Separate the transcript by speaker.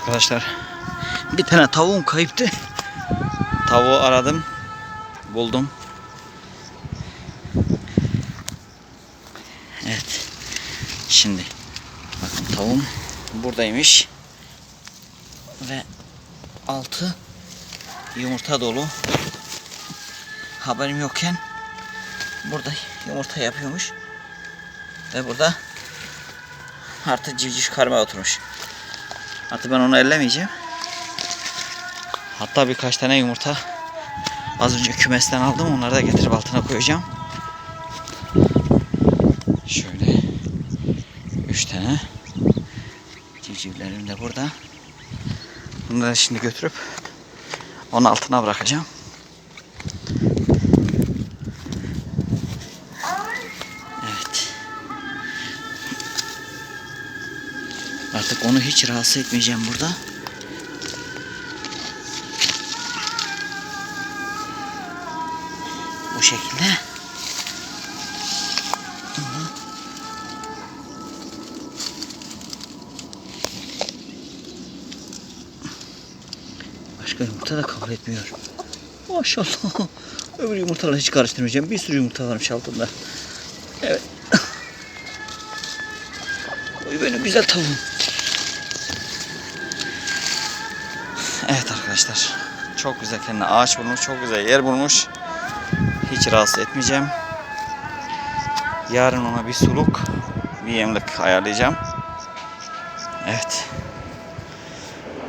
Speaker 1: Arkadaşlar bir tane tavuğum kayıptı. Tavuğu aradım. Buldum. Evet. Şimdi bakın tavuğum buradaymış. Ve altı yumurta dolu. Haberim yokken burada yumurta yapıyormuş. Ve burada artık civciv karmaya oturmuş. Artık ben onu ellemeyeceğim. Hatta birkaç tane yumurta az önce kümesten aldım. Onları da getirip altına koyacağım. Şöyle üç tane civcivlerim de burada. Bunları şimdi götürüp onun altına bırakacağım. Artık onu hiç rahatsız etmeyeceğim burada. Bu şekilde. Başka yumurta da kabul etmiyor. Maşallah. Öbür yumurtaları hiç karıştırmayacağım. Bir sürü yumurta varmış altında. Evet. Oy benim güzel tavuğum. Evet arkadaşlar. Çok güzel kendine ağaç bulmuş. Çok güzel yer bulmuş. Hiç rahatsız etmeyeceğim. Yarın ona bir suluk, bir yemlik ayarlayacağım. Evet.